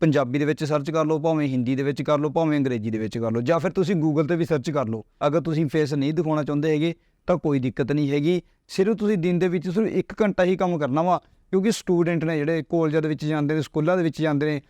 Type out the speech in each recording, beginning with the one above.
ਪੰਜਾਬੀ ਦੇ ਵਿੱਚ ਸਰਚ ਕਰ ਲਓ, ਭਾਵੇਂ ਹਿੰਦੀ ਦੇ ਵਿੱਚ ਕਰ ਲਓ, ਭਾਵੇਂ ਅੰਗਰੇਜ਼ੀ ਦੇ ਵਿੱਚ ਕਰ ਲਓ, ਜਾਂ ਫਿਰ ਤੁਸੀਂ ਗੂਗਲ ਤੇ ਵੀ ਸਰਚ ਕਰ ਲਓ। ਅਗਰ ਤੁਸੀਂ ਫੇਸ ਨਹੀਂ ਦਿਖਾਉਣਾ ਚਾਹੁੰਦੇ ਹੈਗੇ, ਤਾਂ ਕੋਈ ਦਿੱਕਤ ਨਹੀਂ ਹੈਗੀ। ਸਿਰਫ ਤੁਸੀਂ ਦਿਨ ਦੇ ਵਿੱਚ ਸਿਰਫ 1 ਘੰਟਾ ਹੀ ਕੰਮ ਕਰਨਾ ਵਾ, ਕਿਉਂਕਿ ਸਟੂਡੈਂਟ ਨੇ ਜਿਹੜੇ ਕਾਲਜਾਂ ਦੇ ਵਿੱਚ ਜਾਂਦੇ ਨੇ, ਸਕੂਲਾਂ ਦੇ ਵਿੱਚ ਜਾਂਦੇ ਨੇ,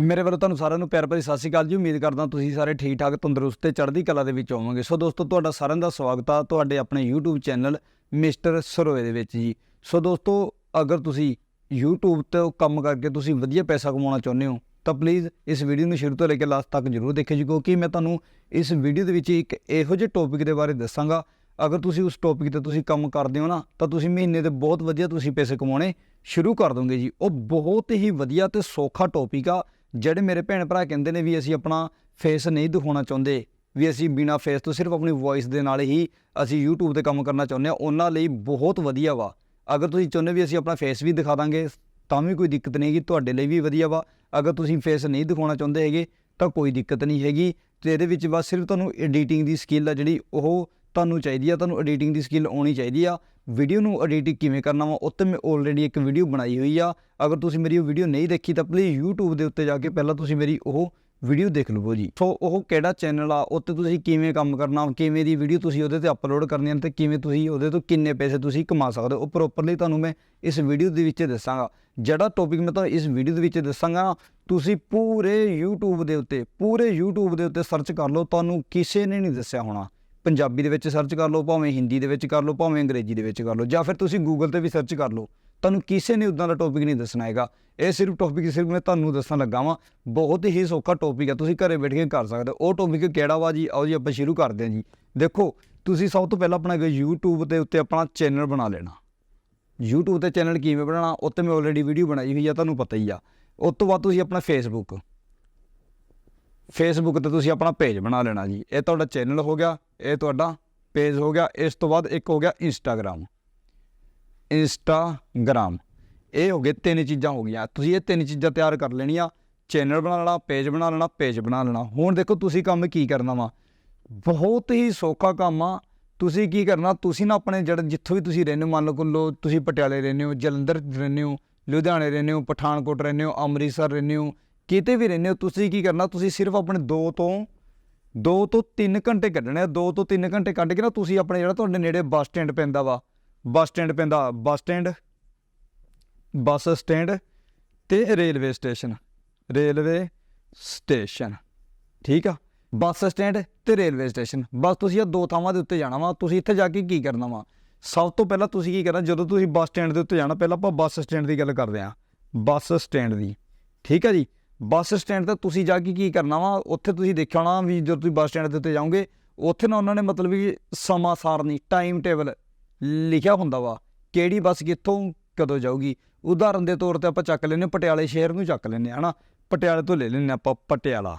ਮੇਰੇ ਵੱਲੋਂ ਤੁਹਾਨੂੰ ਸਾਰਿਆਂ ਨੂੰ ਪਿਆਰ ਭਰੀ ਸਤਿ ਸ਼੍ਰੀ ਅਕਾਲ ਜੀ। ਉਮੀਦ ਕਰਦਾ ਤੁਸੀਂ ਸਾਰੇ ਠੀਕ ਠਾਕ ਤੰਦਰੁਸਤ ਤੇ ਚੜ੍ਹਦੀ ਕਲਾ ਦੇ ਵਿੱਚ ਹੋਵੋਗੇ। ਸੋ ਦੋਸਤੋ, ਤੁਹਾਡਾ ਸਾਰਿਆਂ ਦਾ ਸਵਾਗਤ ਆ ਤੁਹਾਡੇ ਆਪਣੇ YouTube ਚੈਨਲ ਮਿਸਟਰ ਸਰੋਏ ਦੇ ਵਿੱਚ ਜੀ। ਸੋ ਦੋਸਤੋ, ਅਗਰ ਤੁਸੀਂ YouTube ਤੇ ਕੰਮ ਕਰਕੇ ਤੁਸੀਂ ਵਧੀਆ ਪੈਸਾ ਕਮਾਉਣਾ ਚਾਹੁੰਦੇ ਹੋ ਤਾਂ ਪਲੀਜ਼ ਇਸ ਵੀਡੀਓ ਨੂੰ ਸ਼ੁਰੂ ਤੋਂ ਲੈ ਕੇ ਲਾਸਟ ਤੱਕ ਜਰੂਰ ਦੇਖਿਓ ਜੀ, ਕਿਉਂਕਿ ਮੈਂ ਤੁਹਾਨੂੰ ਇਸ ਵੀਡੀਓ ਦੇ ਵਿੱਚ ਇੱਕ ਇਹੋ ਜਿਹੇ ਟੌਪਿਕ ਦੇ ਬਾਰੇ ਦੱਸਾਂਗਾ। ਅਗਰ ਤੁਸੀਂ ਉਸ ਟੌਪਿਕ ਤੇ ਤੁਸੀਂ ਕੰਮ ਕਰਦੇ ਹੋ ਨਾ, ਤਾਂ ਤੁਸੀਂ ਮਹੀਨੇ ਦੇ ਬਹੁਤ ਵਧੀਆ ਤੁਸੀਂ ਪੈਸੇ ਕਮਾਉਣੇ ਸ਼ੁਰੂ ਕਰ ਦੋਗੇ ਜੀ। ਉਹ ਬਹੁਤ ਹੀ ਵਧੀਆ ਤੇ ਸੌਖਾ ਟੌਪਿਕ ਆ, ਜਿਹੜੇ ਮੇਰੇ ਭੈਣ ਭਰਾ ਕਹਿੰਦੇ ਨੇ ਵੀ ਅਸੀਂ ਆਪਣਾ ਫੇਸ ਨਹੀਂ ਦਿਖਾਉਣਾ ਚਾਹੁੰਦੇ, ਵੀ ਅਸੀਂ ਬਿਨਾ ਫੇਸ ਤੋਂ ਸਿਰਫ ਆਪਣੀ ਵੌਇਸ ਦੇ ਨਾਲ ਹੀ ਅਸੀਂ YouTube ਤੇ ਕੰਮ ਕਰਨਾ ਚਾਹੁੰਦੇ ਆ ਉਹਨਾਂ ਲਈ ਬਹੁਤ ਵਧੀਆ ਵਾ। ਅਗਰ ਤੁਸੀਂ ਚਾਹੁੰਦੇ ਵੀ ਅਸੀਂ ਆਪਣਾ ਫੇਸ ਵੀ ਦਿਖਾ ਦਾਂਗੇ ਤਾਂ ਵੀ ਕੋਈ ਦਿੱਕਤ ਨਹੀਂ ਹੈਗੀ, ਤੁਹਾਡੇ ਲਈ ਵੀ ਵਧੀਆ ਵਾ। ਅਗਰ ਤੁਸੀਂ ਫੇਸ ਨਹੀਂ ਦਿਖਾਉਣਾ ਚਾਹੁੰਦੇ ਹੈਗੇ, ਤਾਂ ਕੋਈ ਦਿੱਕਤ ਨਹੀਂ ਹੈਗੀ। ਤੇ ਇਹਦੇ ਵਿੱਚ ਬਸ ਸਿਰਫ ਤੁਹਾਨੂੰ ਐਡੀਟਿੰਗ ਦੀ ਸਕਿੱਲ ਆ ਜਿਹੜੀ, ਉਹ ਤੁਹਾਨੂੰ ਚਾਹੀਦੀ ਆ, ਤੁਹਾਨੂੰ ਐਡੀਟਿੰਗ ਦੀ ਸਕਿੱਲ ਆਉਣੀ ਚਾਹੀਦੀ ਆ। ਵੀਡੀਓ ਨੂੰ ਐਡਿਟ ਕਿਵੇਂ ਕਰਨਾ ਵਾ ਉੱਤੇ ਮੈਂ ਆਲਰੇਡੀ ਇੱਕ ਵੀਡੀਓ ਬਣਾਈ ਹੋਈ ਆ। ਅਗਰ ਤੁਸੀਂ ਮੇਰੀ ਉਹ ਵੀਡੀਓ ਨਹੀਂ ਦੇਖੀ, ਤਾਂ ਪਲੀਜ਼ YouTube ਦੇ ਉੱਤੇ ਜਾ ਕੇ ਪਹਿਲਾਂ ਤੁਸੀਂ ਮੇਰੀ ਉਹ ਵੀਡੀਓ ਦੇਖ ਲਵੋ ਜੀ। ਸੋ ਉਹ ਕਿਹੜਾ ਚੈਨਲ ਆ ਉੱਤੇ ਤੁਸੀਂ ਕਿਵੇਂ ਕੰਮ ਕਰਨਾ, ਕਿਵੇਂ ਦੀ ਵੀਡੀਓ ਤੁਸੀਂ ਉਹਦੇ ਤੇ ਅਪਲੋਡ ਕਰਨੀ ਹੈ ਤੇ ਕਿਵੇਂ ਤੁਸੀਂ ਉਹਦੇ ਤੋਂ ਕਿੰਨੇ ਪੈਸੇ ਤੁਸੀਂ ਕਮਾ ਸਕਦੇ ਹੋ। ਉਹ ਪ੍ਰੋਪਰਲੀ ਤੁਹਾਨੂੰ ਮੈਂ ਇਸ ਵੀਡੀਓ ਦੇ ਵਿੱਚ ਦੱਸਾਂਗਾ। ਜਿਹੜਾ ਟੌਪਿਕ ਮੈਂ ਤੁਹਾਨੂੰ ਇਸ ਵੀਡੀਓ ਦੇ ਵਿੱਚ ਦੱਸਾਂਗਾ, ਤੁਸੀਂ ਪੂਰੇ YouTube ਦੇ ਉੱਤੇ, ਪੂਰੇ YouTube ਦੇ ਉੱਤੇ ਸਰਚ ਕਰ ਲਓ, ਤੁਹਾਨੂੰ ਕਿਸੇ ਨੇ ਨਹੀਂ ਦੱਸਿਆ ਹੋਣਾ। ਪੰਜਾਬੀ ਦੇ ਵਿੱਚ ਸਰਚ ਕਰ ਲਓ, ਭਾਵੇਂ ਹਿੰਦੀ ਦੇ ਵਿੱਚ ਕਰ ਲਓ, ਭਾਵੇਂ ਅੰਗਰੇਜ਼ੀ ਦੇ ਵਿੱਚ ਕਰ ਲਓ, ਜਾਂ ਫਿਰ ਤੁਸੀਂ ਗੂਗਲ ਤੇ ਵੀ ਸਰਚ ਕਰ ਲਓ। ਤੁਹਾਨੂੰ ਕਿਸੇ ਨੇ ਉਦਾਂ ਦਾ ਟੌਪਿਕ ਨਹੀਂ ਦੱਸਣਾ ਹੈਗਾ। ਇਹ ਸਿਰਫ ਟੌਪਿਕ ਸਿਰਫ ਮੈਂ ਤੁਹਾਨੂੰ ਦੱਸਣ ਲੱਗਾ ਵਾਂ। ਬਹੁਤ ਹੀ ਸੌਖਾ ਟੌਪਿਕ ਹੈ ਤੁਸੀਂ ਘਰੇ ਬੈਠ ਕੇ ਕਰ ਸਕਦੇ ਹੋ। ਉਹ ਟੌਪਿਕ ਕਿਹੜਾ ਵਾ ਜੀ? ਆਓ ਜੀ, ਆਪਾਂ ਸ਼ੁਰੂ ਕਰਦੇ ਹਾਂ ਜੀ। ਦੇਖੋ, ਤੁਸੀਂ ਸਭ ਤੋਂ ਪਹਿਲਾਂ ਆਪਣਾ YouTube ਦੇ ਉੱਤੇ ਆਪਣਾ ਚੈਨਲ ਬਣਾ ਲੈਣਾ। YouTube ਤੇ ਚੈਨਲ ਕਿਵੇਂ ਬਣਾਉਣਾ ਉੱਤੇ ਮੈਂ ਆਲਰੇਡੀ ਵੀਡੀਓ ਬਣਾਈ ਹੋਈ ਆ, ਤੁਹਾਨੂੰ ਪਤਾ ਹੀ ਆ। ਉਸ ਤੋਂ ਬਾਅਦ ਤੁਸੀਂ ਆਪਣਾ Facebook ਫੇਸਬੁੱਕ ਤੇ ਤੁਸੀਂ ਆਪਣਾ ਪੇਜ ਬਣਾ ਲੈਣਾ ਜੀ। ਇਹ ਤੁਹਾਡਾ ਚੈਨਲ ਹੋ ਗਿਆ, ਇਹ ਤੁਹਾਡਾ ਪੇਜ ਹੋ ਗਿਆ, ਇਸ ਤੋਂ ਬਾਅਦ ਇੱਕ ਹੋ ਗਿਆ ਇੰਸਟਾਗ੍ਰam ਇੰਸਟਾਗ੍ਰam ਇਹ ਹੋ ਗਏ ਤਿੰਨ ਚੀਜ਼ਾਂ ਹੋ ਗਈਆਂ। ਤੁਸੀਂ ਇਹ ਤਿੰਨ ਚੀਜ਼ਾਂ ਤਿਆਰ ਕਰ ਲੈਣੀਆਂ। ਚੈਨਲ ਬਣਾ ਲੈਣਾ ਪੇਜ ਬਣਾ ਲੈਣਾ ਪੇਜ ਬਣਾ ਲੈਣਾ। ਹੁਣ ਦੇਖੋ ਤੁਸੀਂ ਕੰਮ ਕੀ ਕਰਨਾ ਵਾ। ਬਹੁਤ ਹੀ ਸੌਖਾ ਕੰਮ ਆ। ਤੁਸੀਂ ਕੀ ਕਰਨਾ? ਤੁਸੀਂ ਨਾ ਆਪਣੇ ਜਿਹੜਾ ਜਿੱਥੋਂ ਵੀ ਤੁਸੀਂ ਰਹਿੰਦੇ ਹੋ, ਮੰਨ ਲਓ ਲੋ ਤੁਸੀਂ ਪਟਿਆਲੇ ਰਹਿੰਦੇ ਹੋ, ਜਲੰਧਰ ਰਹਿੰਦੇ ਹੋ, ਲੁਧਿਆਣੇ ਰਹਿੰਦੇ ਹੋ, ਪਠਾਨਕੋਟ ਰਹਿੰਦੇ ਹੋ, ਅੰਮ੍ਰਿਤਸਰ ਰਹਿੰਦੇ ਹੋ, ਕਿਤੇ ਵੀ ਰਹਿੰਦੇ ਹੋ, ਤੁਸੀਂ ਕੀ ਕਰਨਾ? ਤੁਸੀਂ ਸਿਰਫ ਆਪਣੇ 2 ਤੋਂ 2 ਤੋਂ 3 ਘੰਟੇ ਕੱਢਣੇ ਆ। 2 ਤੋਂ 3 ਘੰਟੇ ਕੱਢ ਕੇ ਨਾ ਤੁਸੀਂ ਆਪਣੇ ਜਿਹੜਾ ਤੁਹਾਡੇ ਨੇੜੇ ਬੱਸ ਸਟੈਂਡ ਪੈਂਦਾ ਵਾ ਬੱਸ ਸਟੈਂਡ ਪੈਂਦਾ, ਬੱਸ ਸਟੈਂਡ ਬੱਸ ਸਟੈਂਡ ਤੇ ਰੇਲਵੇ ਸਟੇਸ਼ਨ ਰੇਲਵੇ ਸਟੇਸ਼ਨ, ਠੀਕ ਆ? ਬੱਸ ਸਟੈਂਡ ਤੇ ਰੇਲਵੇ ਸਟੇਸ਼ਨ, ਬਸ ਤੁਸੀਂ ਇਹ ਦੋ ਥਾਵਾਂ ਦੇ ਉੱਤੇ ਜਾਣਾ ਵਾ, ਤੁਸੀਂ ਇੱਥੇ ਜਾ ਕੇ ਕੀ ਕਰਨਾ ਵਾ? ਸਭ ਤੋਂ ਪਹਿਲਾਂ ਤੁਸੀਂ ਕੀ ਕਰਨਾ, ਜਦੋਂ ਤੁਸੀਂ ਬੱਸ ਸਟੈਂਡ ਦੇ ਉੱਤੇ ਜਾਣਾ, ਪਹਿਲਾਂ ਆਪਾਂ ਬੱਸ ਸਟੈਂਡ ਦੀ ਗੱਲ ਕਰਦੇ ਆਂ, ਬੱਸ ਸਟੈਂਡ ਦੀ, ਠੀਕ ਆ ਜੀ? ਬੱਸ ਸਟੈਂਡ ਤੇ ਤੁਸੀਂ ਜਾ ਕੇ ਕੀ ਕਰਨਾ ਵਾ, ਉੱਥੇ ਤੁਸੀਂ ਦੇਖਿਆ ਹੋਣਾ ਵੀ ਜਦੋਂ ਤੁਸੀਂ ਬੱਸ ਸਟੈਂਡ ਦੇ ਉੱਤੇ ਜਾਓਗੇ, ਉੱਥੇ ਨਾ ਉਹਨਾਂ ਨੇ ਮਤਲਬ ਵੀ ਸਮਾਂ ਸਾਰਨੀ ਟਾਈਮ ਟੇਬਲ ਲਿਖਿਆ ਹੁੰਦਾ ਵਾ, ਕਿਹੜੀ ਬੱਸ ਕਿੱਥੋਂ ਕਦੋਂ ਜਾਊਗੀ? ਉਦਾਹਰਨ ਦੇ ਤੌਰ ਤੇ ਆਪਾਂ ਚੱਕ ਲੈਨੇ ਪਟਿਆਲੇ ਸ਼ਹਿਰ ਨੂੰ ਚੱਕ ਲੈਨੇ ਹਨਾ? ਪਟਿਆਲੇ ਤੋਂ ਲੈ ਲੈਨੇ ਆਪਾਂ ਪਟਿਆਲਾ,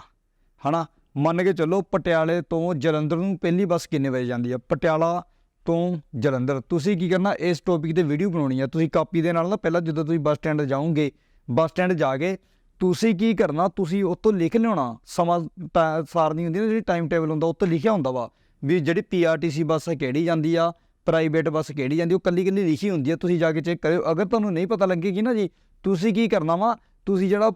ਹਨਾ? ਮੰਨ ਕੇ ਚੱਲੋ ਪਟਿਆਲੇ ਤੋਂ ਜਲੰਧਰ ਨੂੰ ਪਹਿਲੀ ਬੱਸ ਕਿੰਨੇ ਵਜੇ ਜਾਂਦੀ ਆ? ਪਟਿਆਲਾ ਤੋਂ ਜਲੰਧਰ। ਤੁਸੀਂ ਕੀ ਕਰਨਾ, ਇਸ ਟੌਪਿਕ ਤੇ ਵੀਡੀਓ ਬਣਾਉਣੀ ਆ। ਤੁਸੀਂ ਕਾਪੀ ਦੇ ਨਾਲ ਨਾ ਪਹਿਲਾਂ ਜਦੋਂ ਤੁਸੀਂ ਬੱਸ ਸਟੈਂਡ ਜਾਓਗੇ, ਬੱਸ ਸਟੈਂਡ ਜਾ ਕੇ ਤੁਸੀਂ ਕੀ ਕਰਨਾ, ਤੁਸੀਂ ਉਹ ਲਿਖ ਲਿਆਉਣਾ। ਸਮਾਂ ਟਾ- ਸਾਰਨੀ ਹੁੰਦੀ ਨਾ, ਜਿਹੜੀ ਟਾਈਮ ਟੇਬਲ ਹੁੰਦਾ ਉਹ ਲਿਖਿਆ ਹੁੰਦਾ ਵਾ, ਵੀ ਜਿਹੜੀ ਪੀਆਰਟੀਸੀ ਬੱਸ ਕਿਹੜੀ ਜਾਂਦੀ ਆ? ਪ੍ਰਾਈਵੇਟ ਬੱਸ ਕਿਹੜੀ ਜਾਂਦੀ ਉਹ ਕੱਲੀ ਕੱਲੀ ਲਿਖੀ ਹੁੰਦੀ ਹੈ ਤੁਸੀਂ ਜਾ ਕੇ ਚੈੱਕ ਕਰਿਓ। ਅਗਰ ਤੁਹਾਨੂੰ ਨਹੀਂ ਪਤਾ ਲੱਗੇਗੀ ਨਾ ਜੀ ਤੁਸੀਂ ਕੀ ਕਰਨਾ ਵਾ? ਤੁਸੀਂ ਜਿਹੜਾ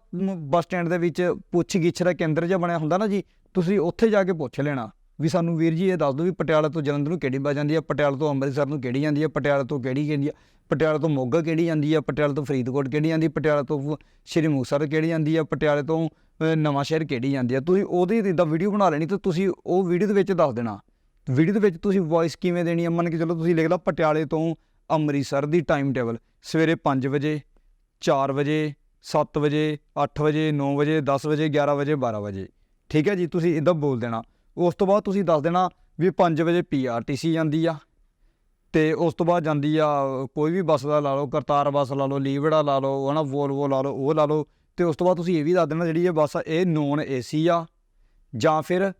ਬੱਸ ਸਟੈਂਡ ਦੇ ਵਿੱਚ ਪੁੱਛ ਗਿੱਛ ਦਾ ਕੇਂਦਰ ਜਿਹਾ ਬਣਿਆ ਹੁੰਦਾ ਨਾ ਜੀ ਤੁਸੀਂ ਉੱਥੇ ਜਾ ਕੇ ਪੁੱਛ ਲੈਣਾ ਵੀ ਸਾਨੂੰ ਵੀਰ ਜੀ ਇਹ ਦੱਸ ਦਿਓ ਵੀ ਪਟਿਆਲਾ ਤੋਂ ਜਲੰਧਰ ਨੂੰ ਕਿਹੜੀ ਬੱਸ ਜਾਂਦੀ ਆ ਪਟਿਆਲਾ ਤੋਂ ਅੰਮ੍ਰਿਤਸਰ ਨੂੰ ਕਿਹੜੀ ਜਾਂਦੀ ਆ ਪਟਿਆਲਾ ਤੋਂ ਕਿਹੜੀ ਜਾਂਦੀ ਆ ਪਟਿਆਲਾ ਤੋਂ ਮੋਗਾ ਕਿਹੜੀ ਜਾਂਦੀ ਆ ਪਟਿਆਲਾ ਤੋਂ ਫਰੀਦਕੋਟ ਕਿਹੜੀ ਜਾਂਦੀ ਹੈ ਪਟਿਆਲਾ ਤੋਂ ਸ਼੍ਰੀ ਮੁਕਤਸਰ ਕਿਹੜੀ ਜਾਂਦੀ ਆ ਪਟਿਆਲੇ ਤੋਂ ਅ, ਨਵਾਂ ਸ਼ਹਿਰ ਕਿਹੜੀ ਜਾਂਦੀ ਆ। ਤੁਸੀਂ ਉਹਦੀ ਇਦਾਂ ਵੀਡੀਓ ਬਣਾ ਲੈਣੀ ਤੇ ਤੁਸੀਂ ਉਹ ਵੀਡੀਓ ਦੇ ਵਿੱਚ ਦੱਸ ਦੇਣਾ। ਵੀਡੀਓ ਦੇ ਵਿੱਚ ਤੁਸੀਂ ਵੌਇਸ ਕਿਵੇਂ ਦੇਣੀ ਹੈ ਮੰਨ ਕੇ ਚਲੋ ਤੁਸੀਂ ਲਿਖ ਲਓ ਪਟਿਆਲੇ ਤੋਂ ਅੰਮ੍ਰਿਤਸਰ ਦੀ ਟਾਈਮ ਟੇਬਲ ਸਵੇਰੇ 5 ਵਜੇ 4 ਵਜੇ 7 ਵਜੇ 8 ਵਜੇ 9 ਵਜੇ 10 ਵਜੇ 11 ਵਜੇ 12 ਵਜੇ। ਠੀਕ ਹੈ ਜੀ? ਤੁਸੀਂ ਇਦਾਂ ਬੋਲ ਦੇਣਾ। ਉਸ ਤੋਂ ਬਾਅਦ ਤੁਸੀਂ ਦੱਸ ਦੇਣਾ ਵੀ 5 ਵਜੇ ਪੀਆਰਟੀਸੀ ਜਾਂਦੀ ਆ। ਤੇ ਉਸ ਤੋਂ ਬਾਅਦ ਜਾਂਦੀ ਆ ਕੋਈ ਵੀ ਬੱਸ ਦਾ ਲਾ ਲਓ, ਕਰਤਾਰ ਬੱਸ ਲਾ ਲਓ, ਲੀਵੜਾ ਲਾ ਲਓ, ਹਨਾ ਵੋਲਵੋ ਲਾ ਲਓ, ਉਹ ਲਾ ਲਓ। ਤੇ ਉਸ ਤੋਂ ਬਾਅਦ ਤੁਸੀਂ ਇਹ ਵੀ ਦੱਸ ਦੇਣਾ ਜਿਹੜੀ ਇਹ ਬੱਸ ਆ, ਇਹ ਨੋਨ ਏਸੀ ਆ। ਜਾਂ ਫਿਰ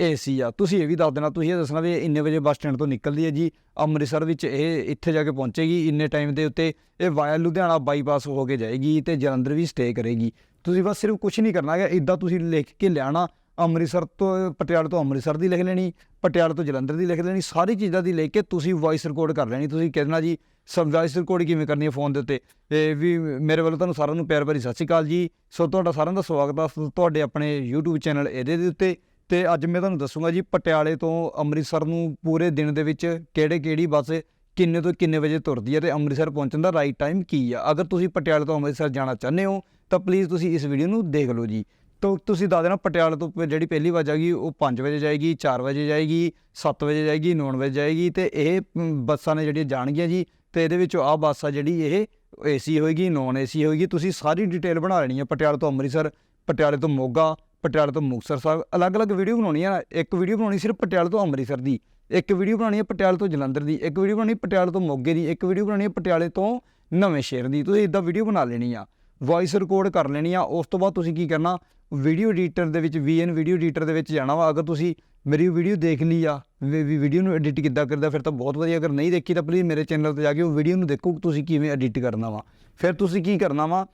ਏਸੀ ਆ। ਤੁਸੀਂ ਇਹ ਵੀ ਦੱਸ ਦੇਣਾ, ਤੁਸੀਂ ਇਹ ਦੱਸਣਾ ਵੀ ਇਹ ਇੰਨੇ ਵਜੇ ਬੱਸ ਸਟੈਂਡ ਤੋਂ ਨਿਕਲਦੀ ਹੈ ਜੀ। ਅੰਮ੍ਰਿਤਸਰ ਵਿੱਚ ਇਹ ਇੱਥੇ ਜਾ ਕੇ ਪਹੁੰਚੇਗੀ, ਇੰਨੇ ਟਾਈਮ ਦੇ ਉੱਤੇ ਇਹ ਵਾਇਆ ਲੁਧਿਆਣਾ ਬਾਈਪਾਸ ਹੋ ਕੇ ਜਾਏਗੀ ਤੇ ਜਲੰਧਰ ਵੀ ਸਟੇ ਕਰੇਗੀ। ਤੁਸੀਂ ਬਸ ਸਿਰਫ ਕੁਝ ਨਹੀਂ ਕਰਨਾ ਹੈਗਾ ਇਦਾਂ ਤੁਸੀਂ ਲਿਖ ਕੇ ਲਿਆਣਾ, ਅੰਮ੍ਰਿਤਸਰ ਤੋਂ, ਪਟਿਆਲਾ ਤੋਂ ਅੰਮ੍ਰਿਤਸਰ ਦੀ ਲਿਖ ਲੈਣੀ, ਪਟਿਆਲਾ ਤੋਂ ਜਲੰਧਰ ਦੀ ਲਿਖ ਲੈਣੀ, ਸਾਰੀ ਚੀਜ਼ਾਂ ਦੀ ਲਿਖ ਕੇ ਤੁਸੀਂ ਵੌਇਸ ਰਿਕਾਰਡ ਕਰ ਲੈਣੀ। ਤੁਸੀਂ ਕਹਿਣਾ ਜੀ ਵੌਇਸ ਰਿਕਾਰਡ ਕਿਵੇਂ ਕਰਨੀ ਹੈ ਫੋਨ ਦੇ ਉੱਤੇ। ਇਹ ਵੀ ਮੇਰੇ ਵੱਲੋਂ ਤੁਹਾਨੂੰ ਸਾਰਿਆਂ ਨੂੰ ਪਿਆਰ ਭਰੀ ਸਤਿ ਸ਼੍ਰੀ ਅਕਾਲ ਜੀ। ਸੋ ਤੁਹਾਡਾ ਸਾਰਿਆਂ ਦਾ ਸਵਾਗਤ ਆ ਤੁਹਾਡੇ ਆਪਣੇ YouTube ਚੈਨਲ ਇਹਦੇ ਦੇ ਉੱਤੇ। ਤੇ ਅੱਜ ਮੈਂ ਤੁਹਾਨੂੰ ਦੱਸੂਗਾ ਜੀ ਪਟਿਆਲੇ ਤੋਂ ਅੰਮ੍ਰਿਤਸਰ ਨੂੰ ਪੂਰੇ ਦਿਨ ਦੇ ਵਿੱਚ ਕਿਹੜੇ ਕਿਹੜੀ ਬੱਸ ਕਿੰਨੇ ਤੋਂ ਕਿੰਨੇ ਵਜੇ ਤੁਰਦੀ ਹੈ ਤੇ ਅੰਮ੍ਰਿਤਸਰ ਪਹੁੰਚਣ ਦਾ ਰਾਈਟ ਟਾਈਮ ਕੀ ਆ? ਅਗਰ ਤੁਸੀਂ ਪਟਿਆਲੇ ਤੋਂ ਅੰਮ੍ਰਿਤਸਰ ਜਾਣਾ ਚਾਹੁੰਦੇ ਹੋ, ਤਾਂ ਪਲੀਜ਼ ਤੁਸੀਂ ਇਸ ਵੀਡੀਓ ਨੂੰ ਦੇਖ ਲਓ ਜੀ। ਤਾਂ ਤੁਸੀਂ ਦੱਸ ਦੇਣਾ ਪਟਿਆਲੇ ਤੋਂ ਪ- ਜਿਹੜੀ ਪਹਿਲੀ ਬੱਸ ਆਗੀ ਉਹ 5 ਵਜੇ ਜਾਏਗੀ 4 ਵਜੇ ਜਾਏਗੀ 7 ਵਜੇ ਜਾਏਗੀ 9 ਵਜੇ ਜਾਏਗੀ ਤੇ ਇਹ ਬੱਸਾਂ ਨੇ ਜਿਹੜੀਆਂ ਜਾਣਗੀਆਂ ਜੀ, ਤੇ ਇਹਦੇ ਵਿੱਚੋਂ ਆਹ ਬੱਸ ਆ ਜਿਹੜੀ ਇਹ ਏਸੀ ਹੋਏਗੀ, ਨੌਨ ਏਸੀ ਹੋਏਗੀ। ਤੁਸੀਂ ਸਾਰੀ ਡਿਟੇਲ ਬਣਾ ਲੈਣੀ ਹੈ ਪਟਿਆਲੇ ਤੋਂ ਅੰਮ੍ਰਿਤਸਰ, ਪਟਿਆਲੇ ਤੋਂ ਮੋਗਾ ਪਟਿਆਲੇ ਤੋਂ ਮੁਕਤਸਰ ਸਾਹਿਬ। ਅਲੱਗ-ਅਲੱਗ ਵੀਡੀਓ ਬਣਾਉਣੀ ਆ। ਇੱਕ ਵੀਡੀਓ ਬਣਾਉਣੀ ਸਿਰਫ ਪਟਿਆਲੇ ਤੋਂ ਅੰਮ੍ਰਿਤਸਰ ਦੀ। ਇੱਕ ਵੀਡੀਓ ਬਣਾਉਣੀ ਹੈ ਪਟਿਆਲੇ ਤੋਂ ਜਲੰਧਰ ਦੀ। ਇੱਕ ਵੀਡੀਓ ਬਣਾਉਣੀ ਪਟਿਆਲੇ ਤੋਂ ਮੋਗੇ ਦੀ। ਇੱਕ ਵੀਡੀਓ ਬਣਾਉਣੀ ਹੈ ਪਟਿਆਲੇ ਤੋਂ ਨਵੇਂ ਸ਼ਹਿਰ ਦੀ। ਤੁਸੀਂ ਇਦਾਂ ਵੀਡੀਓ ਬਣਾ ਲੈਣੀ ਆ। ਵੌਇਸ ਰਿਕਾਰਡ ਕਰ ਲੈਣੀ ਆ। ਉਸ ਤੋਂ ਬਾਅਦ ਤੁਸੀਂ ਕੀ ਕਰਨਾ? ਵੀਡੀਓ ਐਡੀਟਰ ਦੇ ਵਿੱਚ, VN ਵੀਡੀਓ ਐਡੀਟਰ ਦੇ ਵਿੱਚ ਜਾਣਾ ਵਾ। ਅਗਰ ਤੁਸੀਂ ਮੇਰੀ ਵੀਡੀਓ ਦੇਖ ਲਈ ਆ, ਵੀ ਵੀਡੀਓ ਨੂੰ ਐਡਿਟ ਕਿੱਦਾਂ ਕਰਦਾ, ਫਿਰ ਤਾਂ ਬਹੁਤ ਵਧੀਆ। ਅਗਰ ਨਹੀਂ ਦੇਖੀ ਤਾਂ ਪਲੀਜ਼ ਮੇਰੇ ਚੈਨਲ ਤੇ ਜਾ ਕੇ ਉਹ ਵੀਡੀਓ ਨੂੰ ਦੇਖੋ, ਤੁਸੀਂ ਕਿਵੇਂ ਐਡਿਟ ਕਰਨਾ ਵਾ। ਫਿਰ ਤੁਸੀਂ ਕੀ ਕਰਨਾ ਵਾ?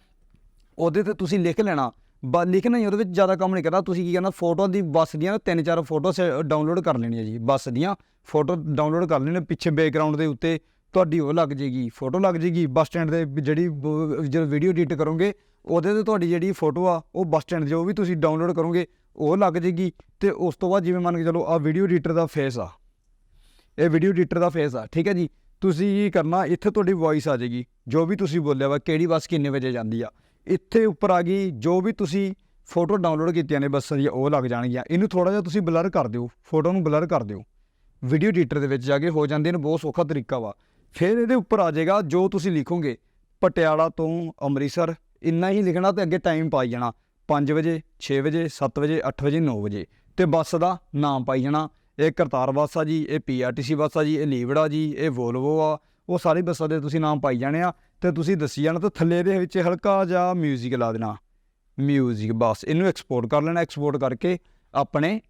ਉਹਦੇ ਤੇ ਤੁਸੀਂ ਲਿਖ ਲੈਣਾ। ਲਿਖਣਾ ਹੀ ਉਹਦੇ ਵਿੱਚ ਜ਼ਿਆਦਾ ਕੰਮ ਨਹੀਂ ਕਰਦਾ। ਤੁਸੀਂ ਕੀ ਕਰਨਾ ਫੋਟੋ ਦੀ ਬੱਸ ਦੀਆਂ ਤਿੰਨ ਚਾਰ ਫੋਟੋ ਡਾਊਨਲੋਡ ਕਰ ਲੈਣੀਆਂ ਜੀ, ਬੱਸ ਦੀਆਂ। ਫੋਟੋ ਡਾਊਨਲੋਡ ਕਰ ਲੈਣੇ, ਪਿੱਛੇ ਬੈਕਗ੍ਰਾਉਂਡ ਦੇ ਉੱਤੇ ਤੁਹਾਡੀ ਉਹ ਲੱਗ ਜੇਗੀ, ਫੋਟੋ ਲੱਗ ਜੇਗੀ, ਬੱਸ ਸਟੈਂਡ ਦੇ ਜਿਹੜੀ ਜਦੋਂ ਵੀਡੀਓ ਐਡਿਟ ਕਰੋਗੇ, ਉਹਦੇ ਤੇ ਤੁਹਾਡੀ ਜਿਹੜੀ ਫੋਟੋ ਆ, ਉਹ ਬੱਸ ਸਟੈਂਡ ਜੋ ਵੀ ਤੁਸੀਂ ਡਾਊਨਲੋਡ ਕਰੋਗੇ, ਉਹ ਲੱਗ ਜੇਗੀ। ਤੇ ਉਸ ਤੋਂ ਬਾਅਦ ਜਿਵੇਂ ਮੰਨ ਕੇ ਚਲੋ ਆ ਵੀਡੀਓ ਐਡੀਟਰ ਦਾ ਫੇਸ ਆ। ਇਹ ਵੀਡੀਓ ਐਡੀਟਰ ਦਾ ਫੇਸ ਆ, ਠੀਕ ਹੈ ਜੀ? ਤੁਸੀਂ ਕੀ ਕਰਨਾ, ਇੱਥੇ ਤੁਹਾਡੀ ਵੌਇਸ ਆ ਜਾਏਗੀ ਜੋ ਵੀ ਤੁਸੀਂ ਬੋਲਿਆ ਵਾ, ਕਿਹੜੀ ਬੱਸ ਕਿੰਨੇ ਵਜੇ ਜਾਂਦੀ ਆ। ਇੱਥੇ ਉੱਪਰ ਆ ਗਈ, ਜੋ ਵੀ ਤੁਸੀਂ ਫੋਟੋ ਡਾਊਨਲੋਡ ਕੀਤੀਆਂ ਨੇ, ਬੱਸਾਂ ਦੀਆਂ ਉਹ ਲੱਗ ਜਾਣਗੀਆਂ। ਇਹਨੂੰ ਥੋੜਾ ਜਿਹਾ ਤੁਸੀਂ ਬਲਰ ਕਰ ਦਿਓ, ਫੋਟੋ ਨੂੰ ਬਲਰ ਕਰ ਦਿਓ। ਵੀਡੀਓ ਐਡੀਟਰ ਦੇ ਵਿੱਚ ਜਾ ਕੇ ਹੋ ਜਾਂਦੇ ਨੇ, ਬਹੁਤ ਸੌਖਾ ਤਰੀਕਾ ਵਾ। ਫਿਰ ਇਹਦੇ ਉੱਪਰ ਆ ਜਾਏਗਾ, ਜੋ ਤੁਸੀਂ ਲਿਖੋਗੇ, ਪਟਿਆਲਾ ਤੋਂ ਅੰਮ੍ਰਿਤਸਰ, ਇੰਨਾ ਹੀ ਲਿਖਣਾ ਤੇ ਅੱਗੇ ਟਾਈਮ ਪਾਈ ਜਾਣਾ। 5 ਵਜੇ 6 ਵਜੇ 7 ਵਜੇ 8 ਵਜੇ 9 ਵਜੇ। ਤੇ ਬੱਸ ਦਾ ਨਾਮ ਪਾਈ ਜਾਣਾ। ਇਹ ਕਰਤਾਰ ਬੱਸ ਆ ਜੀ, ਇਹ ਪੀਆਰਟੀਸੀ ਬੱਸ ਆ ਜੀ, ਇਹ ਲੀਵੜਾ ਜੀ, ਇਹ ਵੋਲਵੋ ਆ। ਉਹ ਸਾਰੀ ਬੱਸਾਂ ਦੇ ਤੁਸੀਂ ਨਾਮ ਪਾਈ ਜਾਣੇ ਆ। ਤੇ ਤੁਸੀਂ ਦੱਸੀ ਜਾਣਾ ਤਾਂ ਥੱਲੇ ਦੇ ਵਿੱਚ ਹਲਕਾ ਜਿਹਾ ਮਿਊਜ਼ਿਕ ਲਾ ਦੇਣਾ। ਮਿਊਜ਼ਿਕ ਬਸ, ਇਹਨੂੰ ਐਕਸਪੋਰਟ ਕਰ ਲੈਣਾ ਐਕਸਪੋਰਟ ਕਰਕੇ ਆਪਣੇ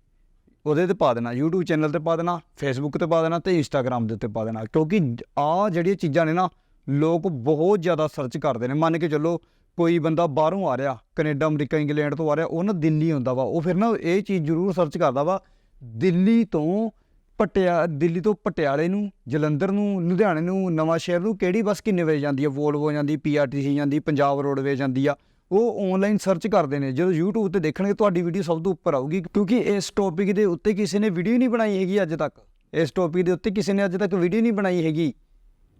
ਉਹਦੇ ਤੇ ਪਾ ਦੇਣਾ, YouTube ਚੈਨਲ ਤੇ ਪਾ ਦੇਣਾ, Facebook ਤੇ ਪਾ ਦੇਣਾ ਤੇ Instagram ਦੇ ਉੱਤੇ ਪਾ ਦੇਣਾ। ਕਿਉਂਕਿ ਆ ਜਿਹੜੀਆਂ ਚੀਜ਼ਾਂ ਨੇ ਨਾ, ਲੋਕ ਬਹੁਤ ਜ਼ਿਆਦਾ ਸਰਚ ਕਰਦੇ ਨੇ। ਮੰਨ ਕੇ ਚੱਲੋ ਕੋਈ ਬੰਦਾ ਬਾਹਰੋਂ ਆ ਰਿਹਾ, ਕੈਨੇਡਾ, ਅਮਰੀਕਾ, ਇੰਗਲੈਂਡ ਤੋਂ ਆ ਰਿਹਾ ਉਹ ਨਾ ਦਿੱਲੀ ਹੁੰਦਾ ਵਾ। ਉਹ ਫਿਰ ਨਾ ਇਹ ਚੀਜ਼ ਜ਼ਰੂਰ ਸਰਚ ਕਰਦਾ ਵਾ। ਦਿੱਲੀ ਤੋਂ ਪਟਿਆ ਦਿੱਲੀ ਤੋਂ ਪਟਿਆਲੇ ਨੂੰ, ਜਲੰਧਰ ਨੂੰ, ਲੁਧਿਆਣੇ ਨੂੰ, ਨਵਾਂ ਸ਼ਹਿਰ ਨੂੰ ਕਿਹੜੀ ਬੱਸ ਕਿੰਨੇ ਵਜੇ ਜਾਂਦੀ ਹੈ ਵੋਲਵੋ ਜਾਂਦੀ ਪੀਆਰਟੀਸੀ ਜਾਂਦੀ ਪੰਜਾਬ ਰੋਡਵੇ ਜਾਂਦੀ ਆ। ਉਹ ਆਨਲਾਈਨ ਸਰਚ ਕਰਦੇ ਨੇ। ਜਦੋਂ YouTube ਤੇ ਦੇਖਣਗੇ, ਤੁਹਾਡੀ ਵੀਡੀਓ ਸਭ ਤੋਂ ਉੱਪਰ ਆਊਗੀ, ਕਿਉਂਕਿ ਇਸ ਟੌਪਿਕ ਦੇ ਉੱਤੇ ਕਿਸੇ ਨੇ ਵੀਡੀਓ ਨਹੀਂ ਬਣਾਈ ਹੈਗੀ ਅੱਜ ਤੱਕ। ਇਸ ਟੌਪਿਕ ਦੇ ਉੱਤੇ ਕਿਸੇ ਨੇ ਅੱਜ ਤੱਕ ਵੀਡੀਓ ਨਹੀਂ ਬਣਾਈ ਹੈਗੀ।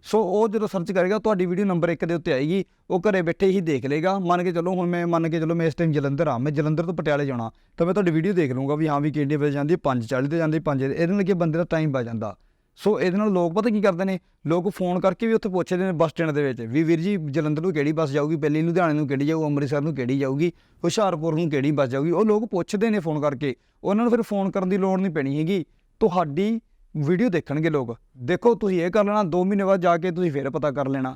ਸੋ ਉਹ ਜਦੋਂ ਸਰਚ ਕਰੇਗਾ, ਤੁਹਾਡੀ ਵੀਡੀਓ ਨੰਬਰ 1 ਦੇ ਉੱਤੇ ਆਏਗੀ। ਉਹ ਘਰੇ ਬੈਠੇ ਹੀ ਦੇਖ ਲੇਗਾ ਮੰਨ ਕੇ ਚੱਲੋ, ਹੁਣ ਮੈਂ ਮੰਨ ਕੇ ਚੱਲੋ, ਮੈਂ ਇਸ ਟਾਈਮ ਜਲੰਧਰ ਆ ਮੈਂ ਜਲੰਧਰ ਤੋਂ ਪਟਿਆਲੇ ਜਾਣਾ, ਤਾਂ ਮੈਂ ਤੁਹਾਡੀ ਵੀਡੀਓ ਦੇਖ ਲੂੰਗਾ ਵੀ ਹਾਂ ਵੀ ਕਿੰਨੇ ਵਜੇ ਜਾਂਦੀ 5:40 ਤੇ ਜਾਂਦੀ 5 ਇਹਦੇ ਨਾਲ ਕੀ ਬੰਦੇ ਦਾ ਟਾਈਮ ਪੈ ਜਾਂਦਾ। ਸੋ ਇਹਦੇ ਨਾਲ ਲੋਕ ਪਤਾ ਕੀ ਕਰਦੇ ਨੇ? ਲੋਕ ਫੋਨ ਕਰਕੇ ਵੀ ਉੱਥੇ ਪੁੱਛਦੇ ਨੇ ਬੱਸ ਸਟੈਂਡ ਦੇ ਵਿੱਚ ਵੀ ਵੀਰ ਜੀ, ਜਲੰਧਰ ਨੂੰ ਕਿਹੜੀ ਬੱਸ ਜਾਊਗੀ? ਪਹਿਲੀ ਲੁਧਿਆਣੇ ਨੂੰ ਕਿਹੜੀ ਜਾਊ? ਅੰਮ੍ਰਿਤਸਰ ਨੂੰ ਕਿਹੜੀ ਜਾਊਗੀ? ਹੁਸ਼ਿਆਰਪੁਰ ਨੂੰ ਕਿਹੜੀ ਬੱਸ ਜਾਊਗੀ? ਉਹ ਲੋਕ ਪੁੱਛਦੇ ਨੇ ਫੋਨ ਕਰਕੇ। ਉਹਨਾਂ ਨੂੰ ਫਿਰ ਫੋਨ ਕਰਨ ਦੀ ਲੋੜ ਨਹੀਂ ਪੈਣੀ ਹੈਗੀ। ਤੁਹਾਡੀ ਵੀਡੀਓ ਦੇਖਣਗੇ ਲੋਕ। ਦੇਖੋ, ਤੁਸੀਂ ਇਹ ਕਰ ਲੈਣਾ 2 ਮਹੀਨੇ ਬਾਅਦ ਜਾ ਕੇ ਤੁਸੀਂ ਫਿਰ ਪਤਾ ਕਰ ਲੈਣਾ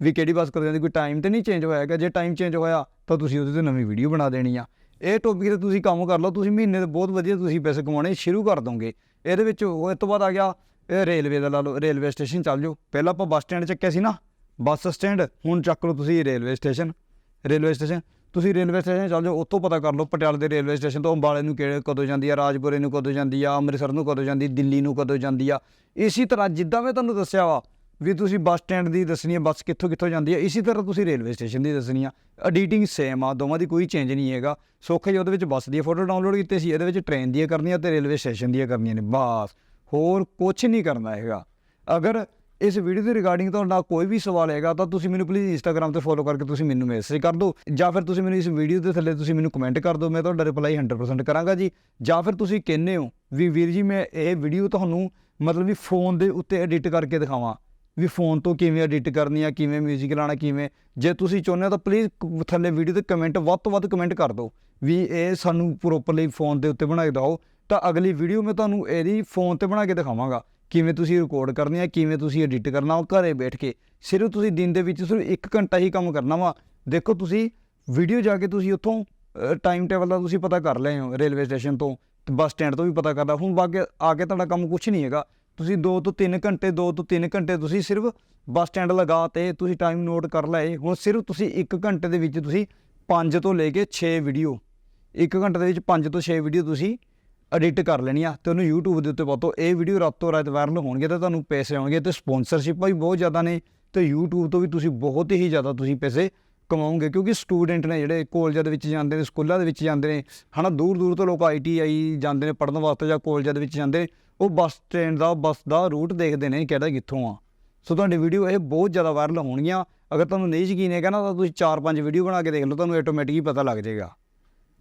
ਵੀ ਕਿਹੜੀ ਬੱਸ ਕਰ ਜਾਂਦੀ ਕੋਈ ਟਾਈਮ ਤੇ ਨਹੀਂ ਚੇਂਜ ਹੋਇਆ ਹੈਗਾ। ਜੇ ਟਾਈਮ ਚੇਂਜ ਹੋਇਆ, ਤਾਂ ਤੁਸੀਂ ਉਹਦੇ ਤੇ ਨਵੀਂ ਵੀਡੀਓ ਬਣਾ ਦੇਣੀ ਆ। ਇਹ ਟੌਪਿਕ ਤੇ ਤੁਸੀਂ ਕੰਮ ਕਰ ਲਓ। ਤੁਸੀਂ ਮਹੀਨੇ ਦੇ ਬਹੁਤ ਵਧੀਆ ਤੁਸੀਂ ਪੈਸੇ ਕਮਾਉਣੇ ਸ਼ੁਰੂ ਕਰ ਦੋਗੇ। ਇਹਦੇ ਵਿੱਚ ਉਹ ਇਸ ਤੋਂ ਬਾਅਦ ਆ ਗਿਆ, ਇਹ ਰੇਲਵੇ ਦਾ ਲਾ ਲਓ ਰੇਲਵੇ ਸਟੇਸ਼ਨ ਚੱਲ ਜਾਓ। ਪਹਿਲਾਂ ਆਪਾਂ ਬੱਸ ਸਟੈਂਡ ਚੱਕਿਆ ਸੀ ਨਾ। ਬੱਸ ਸਟੈਂਡ ਹੁਣ ਚੱਕ ਲਓ ਤੁਸੀਂ ਰੇਲਵੇ ਸਟੇਸ਼ਨ ਰੇਲਵੇ ਸਟੇਸ਼ਨ ਤੁਸੀਂ ਰੇਲਵੇ ਸਟੇਸ਼ਨ ਚੱਲ ਜਾਓ, ਉੱਥੋਂ ਪਤਾ ਕਰ ਲਓ ਪਟਿਆਲੇ ਦੇ ਰੇਲਵੇ ਸਟੇਸ਼ਨ ਤੋਂ ਅੰਬਾਲੇ ਨੂੰ ਕਿਹੜੇ ਕਦੋਂ ਜਾਂਦੀ ਆ, ਰਾਜਪੁਰੇ ਨੂੰ ਕਦੋਂ ਜਾਂਦੀ ਆ, ਅੰਮ੍ਰਿਤਸਰ ਨੂੰ ਕਦੋਂ ਜਾਂਦੀ, ਦਿੱਲੀ ਨੂੰ ਕਦੋਂ ਜਾਂਦੀ ਆ। ਇਸੇ ਤਰ੍ਹਾਂ ਜਿੱਦਾਂ ਮੈਂ ਤੁਹਾਨੂੰ ਦੱਸਿਆ ਵਾ ਵੀ ਤੁਸੀਂ ਬੱਸ ਸਟੈਂਡ ਦੀ ਦੱਸਣੀ ਹੈ ਬੱਸ ਕਿੱਥੋਂ ਕਿੱਥੋਂ ਜਾਂਦੀ ਹੈ ਇਸੇ ਤਰ੍ਹਾਂ ਤੁਸੀਂ ਰੇਲਵੇ ਸਟੇਸ਼ਨ ਦੀ ਦੱਸਣੀ ਆ। ਐਡੀਟਿੰਗ ਸੇਮ ਆ, ਦੋਵਾਂ ਦੀ ਕੋਈ ਚੇਂਜ ਨਹੀਂ ਹੈਗਾ। ਸੌਖੇ ਹੀ ਉਹਦੇ ਵਿੱਚ ਬੱਸ ਦੀ ਫੋਟੋ ਡਾਊਨਲੋਡ ਕੀਤੀ ਸੀ, ਇਹਦੇ ਵਿੱਚ ਟ੍ਰੇਨ ਦੀਆਂ ਕਰਨੀਆਂ ਤੇ ਰੇਲਵੇ ਸਟੇਸ਼ਨ ਦੀਆਂ ਕਰਨੀਆਂ ਨੇ, ਬਸ। ਹੋਰ ਕੁਝ ਨਹੀਂ ਕਰਨਾ ਹੈਗਾ। ਅਗਰ ਇਸ ਵੀਡੀਓ ਦੇ ਰਿਗਾਰਡਿੰਗ ਤੁਹਾਡਾ ਕੋਈ ਵੀ ਸਵਾਲ ਹੈਗਾ ਤਾਂ ਤੁਸੀਂ ਮੈਨੂੰ ਪਲੀਜ਼ ਇੰਸਟਾਗ੍ਰam ਤੇ ਫੋਲੋ ਕਰਕੇ ਤੁਸੀਂ ਮੈਨੂੰ ਮੈਸੇਜ ਕਰ ਦਿਓ ਜਾਂ ਫਿਰ ਤੁਸੀਂ ਮੈਨੂੰ ਇਸ ਵੀਡੀਓ ਦੇ ਥੱਲੇ ਤੁਸੀਂ ਮੈਨੂੰ ਕਮੈਂਟ ਕਰ ਦਿਓ, ਮੈਂ ਤੁਹਾਡਾ ਰਿਪਲਾਈ 100% ਕਰਾਂਗਾ ਜੀ। ਜਾਂ ਫਿਰ ਤੁਸੀਂ ਕਹਿੰਦੇ ਹੋ ਵੀ ਵੀਰ ਜੀ, ਮੈਂ ਇਹ ਵੀਡੀਓ ਤੁਹਾਨੂੰ ਮਤਲਬ ਵੀ ਫੋਨ ਦੇ ਉੱਤੇ ਐਡਿਟ ਕਰਕੇ ਦਿਖਾਵਾਂ। ਵੀ ਫੋਨ ਤੋਂ ਕਿਵੇਂ ਐਡਿਟ ਕਰਨੀ ਆ, ਕਿਵੇਂ 뮤직 ਲਾਣਾ ਕਿਵੇਂ? ਜੇ ਤੁਸੀਂ ਚਾਹੁੰਦੇ ਹੋ ਤਾਂ ਪਲੀਜ਼ ਥੱਲੇ ਵੀਡੀਓ ਤੇ ਕਮੈਂਟ ਵੱਧ ਤੋਂ ਵੱਧ ਕਮੈਂਟ ਕਰ ਦਿਓ ਵੀ ਇਹ ਸਾਨੂੰ ਪ੍ਰੋਪਰਲੀ ਫੋਨ ਦੇ ਉੱਤੇ ਬਣਾ ਕੇ ਦਿਓ ਤਾਂ ਅਗਲੀ ਵੀਡੀਓ ਮੈਂ ਤੁਹਾਨੂੰ ਇਹਦੀ ਫੋਨ ਤੇ ਬਣਾ ਕੇ ਦਿਖਾਵਾਂਗਾ। ਕਿਵੇਂ ਤੁਸੀਂ ਰਿਕਾਰਡ ਕਰਨੀ ਹੈ, ਕਿਵੇਂ ਤੁਸੀਂ ਐਡਿਟ ਕਰਨਾ, ਉਹ ਘਰੇ ਬੈਠ ਕੇ। ਸਿਰਫ ਤੁਸੀਂ ਦਿਨ ਦੇ ਵਿੱਚ ਸਿਰਫ 1 ਘੰਟਾ ਹੀ ਕੰਮ ਕਰਨਾ ਵਾ। ਦੇਖੋ ਤੁਸੀਂ ਵੀਡੀਓ ਜਾ ਕੇ ਤੁਸੀਂ ਉੱਥੋਂ ਟਾਈਮ ਟੇਬਲ ਦਾ ਤੁਸੀਂ ਪਤਾ ਕਰ ਲਏ ਹੋ ਰੇਲਵੇ ਸਟੇਸ਼ਨ ਤੋਂ, ਤੇ ਬੱਸ ਸਟੈਂਡ ਤੋਂ ਵੀ ਪਤਾ ਕਰਦਾ। ਹੁਣ ਬਾਕੀ ਆ ਕੇ ਤੁਹਾਡਾ ਕੰਮ ਕੁਝ ਨਹੀਂ ਹੈਗਾ। ਤੁਸੀਂ 2 ਤੋਂ 3 ਘੰਟੇ 2 ਤੋਂ 3 ਘੰਟੇ ਤੁਸੀਂ ਸਿਰਫ ਬੱਸ ਸਟੈਂਡ ਲਗਾ ਤੇ ਤੁਸੀਂ ਟਾਈਮ ਨੋਟ ਕਰ ਲਏ। ਹੁਣ ਸਿਰਫ ਤੁਸੀਂ 1 ਘੰਟੇ ਦੇ ਵਿੱਚ ਤੁਸੀਂ 5 ਤੋਂ ਲੈ ਕੇ 6 ਵੀਡੀਓ 1 ਘੰਟੇ ਦੇ ਵਿੱਚ 5 ਤੋਂ 6 ਵੀਡੀਓ ਤੁਸੀਂ ਐਡਿਟ ਕਰ ਲੈਣੀ ਆ ਤੇ ਉਹਨੂੰ YouTube ਦੇ ਉੱਤੇ ਪਾਤੋ। ਇਹ ਵੀਡੀਓ ਰਾਤੋਂ ਰਾਤ ਵਾਇਰਲ ਹੋਣਗੇ ਤੇ ਤੁਹਾਨੂੰ ਪੈਸੇ ਆਉਣਗੇ ਤੇ ਸਪਾਂਸਰਸ਼ਿਪ ਵੀ ਬਹੁਤ ਜ਼ਿਆਦਾ ਨੇ ਤੇ YouTube ਤੋਂ ਵੀ ਤੁਸੀਂ ਬਹੁਤ ਹੀ ਜ਼ਿਆਦਾ ਤੁਸੀਂ ਪੈਸੇ ਕਮਾਉਂਗੇ ਕਿਉਂਕਿ ਸਟੂਡੈਂਟ ਨੇ ਜਿਹੜੇ ਕਾਲਜਾਂ ਦੇ ਵਿੱਚ ਜਾਂਦੇ ਨੇ, ਸਕੂਲਾਂ ਦੇ ਵਿੱਚ ਜਾਂਦੇ ਨੇ, ਹਨਾ ਦੂਰ ਦੂਰ ਤੋਂ ਲੋਕ ਆਈਟੀਆਈ ਜਾਂਦੇ ਨੇ ਪੜ੍ਹਨ ਵਾਸਤੇ ਜਾਂ ਕਾਲਜਾਂ ਦੇ ਵਿੱਚ ਜਾਂਦੇ ਨੇ, ਉਹ ਬੱਸ ਸਟੈਂਡ ਦਾ, ਬੱਸ ਦਾ ਰੂਟ ਦੇਖਦੇ ਨੇ ਕਿਹੜਾ ਕਿੱਥੋਂ ਆ। ਸੋ ਤੁਹਾਡੀ ਵੀਡੀਓ ਇਹ ਬਹੁਤ ਜ਼ਿਆਦਾ ਵਾਇਰਲ ਹੋਣਗੀਆਂ। ਅਗਰ ਤੁਹਾਨੂੰ ਨਹੀਂ ਯਕੀਨ ਹੈਗਾ ਨਾ, ਤਾਂ ਤੁਸੀਂ 4-5 ਵੀਡੀਓ ਬਣਾ ਕੇ ਦੇਖ ਲਓ, ਤੁਹਾਨੂੰ ਆਟੋਮੈਟਿਕ ਹੀ ਪਤਾ ਲੱਗ ਜਾਏਗਾ।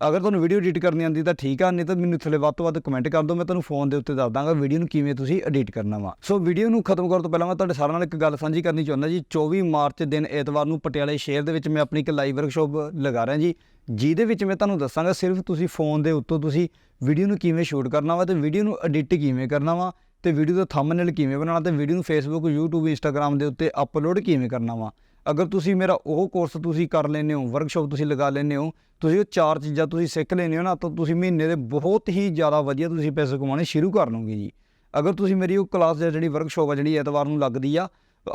ਅਗਰ ਤੁਹਾਨੂੰ ਵੀਡੀਓ ਐਡਿਟ ਕਰਨੀ ਆਉਂਦੀ ਤਾਂ ਠੀਕ ਆ, ਨਹੀਂ ਤਾਂ ਮੈਨੂੰ ਥੱਲੇ ਵੱਧ ਤੋਂ ਵੱਧ ਕਮੈਂਟ ਕਰ ਦਿਓ, ਮੈਂ ਤੁਹਾਨੂੰ ਫੋਨ ਦੇ ਉੱਤੇ ਦੱਸ ਦਾਂਗਾ ਵੀਡੀਓ ਨੂੰ ਕਿਵੇਂ ਤੁਸੀਂ ਐਡਿਟ ਕਰਨਾ ਵਾ। ਸੋ ਵੀਡੀਓ ਨੂੰ ਖਤਮ ਕਰਨ ਤੋਂ ਪਹਿਲਾਂ ਮੈਂ ਤੁਹਾਡੇ ਸਾਰਿਆਂ ਨਾਲ ਇੱਕ ਗੱਲ ਸਾਂਝੀ ਕਰਨੀ ਚਾਹੁੰਦਾ ਜੀ। 24 ਮਾਰਚ ਦਿਨ ਐਤਵਾਰ ਨੂੰ ਪਟਿਆਲੇ ਸ਼ਹਿਰ ਦੇ ਵਿੱਚ ਮੈਂ ਆਪਣੀ ਇੱਕ ਲਾਈਵ ਵਰਕਸ਼ਾਪ ਲਗਾ ਰਿਹਾ ਜੀ। ਜਿਹਦੇ ਵਿੱਚ ਮੈਂ ਤੁਹਾਨੂੰ ਦੱਸਾਂਗਾ ਸਿਰਫ ਤੁਸੀਂ ਫੋਨ ਦੇ ਉੱਤੋਂ ਤੁਸੀਂ ਵੀਡੀਓ ਨੂੰ ਕਿਵੇਂ ਸ਼ੂਟ ਕਰਨਾ ਵਾ ਤੇ ਵੀਡੀਓ ਨੂੰ ਐਡਿਟ ਕਿਵੇਂ ਕਰਨਾ ਵਾ ਤੇ ਵੀਡੀਓ ਦਾ ਥੰਬਨੇਲ ਕਿਵੇਂ ਬਣਾਉਣਾ ਤੇ ਵੀਡੀਓ ਨੂੰ ਫੇਸਬੁੱਕ YouTube, Instagram ਦੇ ਉੱਤੇ ਅਪਲੋਡ ਕਿਵੇਂ ਕਰਨਾ ਵਾ। ਅਗਰ ਤੁਸੀਂ ਮੇਰਾ ਉਹ ਕੋਰਸ ਤੁਸੀਂ ਕਰ ਲੈਂਦੇ ਹੋ ਵਰਕਸ਼ਾਪ ਤੁਸੀਂ ਲਗਾ ਲੈਂਦੇ ਹੋ ਤੁਸੀਂ ਉਹ ਚਾਰ ਚੀਜ਼ਾਂ ਤੁਸੀਂ ਸਿੱਖ ਲੈਂਦੇ ਹੋ ਨਾ, ਤਾਂ ਤੁਸੀਂ ਮਹੀਨੇ ਦੇ ਬਹੁਤ ਹੀ ਜ਼ਿਆਦਾ ਵਧੀਆ ਤੁਸੀਂ ਪੈਸੇ ਕਮਾਉਣੇ ਸ਼ੁਰੂ ਕਰ ਲਓਗੇ ਜੀ। ਅਗਰ ਤੁਸੀਂ ਮੇਰੀ ਉਹ ਕਲਾਸ ਜਿਹੜੀ ਵਰਕਸ਼ਾਪ ਆ, ਜਿਹੜੀ ਐਤਵਾਰ ਨੂੰ ਲੱਗਦੀ ਆ,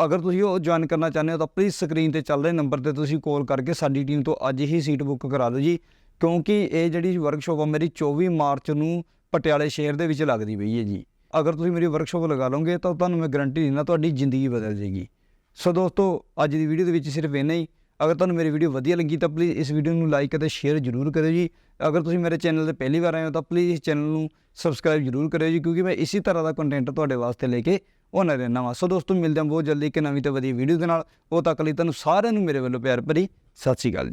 ਅਗਰ ਤੁਸੀਂ ਉਹ ਜੁਆਇਨ ਕਰਨਾ ਚਾਹੁੰਦੇ ਹੋ, ਤਾਂ ਪਲੀਜ਼ ਸਕਰੀਨ ਤੇ ਚੱਲ ਰਹੇ ਨੰਬਰ ਤੇ ਤੁਸੀਂ ਕਾਲ ਕਰਕੇ ਸਾਡੀ ਟੀਮ ਤੋਂ ਅੱਜ ਹੀ ਸੀਟ ਬੁੱਕ ਕਰਾ ਦਿਓ ਜੀ। ਕਿਉਂਕਿ ਇਹ ਜਿਹੜੀ ਵਰਕਸ਼ਾਪ ਆ, ਮੇਰੀ 24 ਮਾਰਚ ਨੂੰ ਪਟਿਆਲੇ ਸ਼ਹਿਰ ਦੇ ਵਿੱਚ ਲੱਗਦੀ ਪਈ ਹੈ ਜੀ। ਅਗਰ ਤੁਸੀਂ ਮੇਰੀ ਵਰਕਸ਼ਾਪ ਲਗਾ ਲਓਗੇ, ਤਾਂ ਤੁਹਾਨੂੰ ਮੈਂ ਗਾਰੰਟੀ ਦਿੰਦਾ, ਤੁਹਾਡੀ ਜ਼ਿੰਦਗੀ ਬਦਲ ਜਾਏਗੀ। ਸੋ ਦੋਸਤੋ, ਅੱਜ ਦੀ ਵੀਡੀਓ ਦੇ ਵਿੱਚ ਸਿਰਫ ਇੰਨਾ ਹੀ। ਅਗਰ ਤੁਹਾਨੂੰ ਮੇਰੀ ਵੀਡੀਓ ਵਧੀਆ ਲੱਗੀ ਤਾਂ ਪਲੀਜ਼ ਇਸ ਵੀਡੀਓ ਨੂੰ ਲਾਈਕ ਅਤੇ ਸ਼ੇਅਰ ਜ਼ਰੂਰ ਕਰਿਓ ਜੀ। ਅਗਰ ਤੁਸੀਂ ਮੇਰੇ ਚੈਨਲ ਤੇ ਪਹਿਲੀ ਵਾਰ ਆਏ ਹੋ ਤਾਂ ਪਲੀਜ਼ ਇਸ ਚੈਨਲ ਨੂੰ ਸਬਸਕ੍ਰਾਈਬ ਜ਼ਰੂਰ ਕਰਿਓ ਜੀ, ਕਿਉਂਕਿ ਮੈਂ ਇਸੇ ਤਰ੍ਹਾਂ ਦਾ ਕੰਟੈਂਟ ਤੁਹਾਡੇ ਵਾਸਤੇ ਲੈ ਕੇ ਆਉਣਾ ਰਹਿਣਾ ਵਾ। ਸੋ ਦੋਸਤੋ, ਮਿਲਦੇ ਹਾਂ ਬਹੁਤ ਜਲਦੀ ਇੱਕ ਨਵੀਂ ਤੇ ਵਧੀਆ ਵੀਡੀਓ ਦੇ ਨਾਲ। ਉਹ ਤੱਕ ਲਈ ਤੁਹਾਨੂੰ ਸਾਰਿਆਂ ਨੂੰ ਮੇਰੇ ਵੱਲੋਂ ਪਿਆਰ ਭਰੀ ਸਤਿ ਸ਼੍ਰੀ ਅਕਾਲ ਜੀ।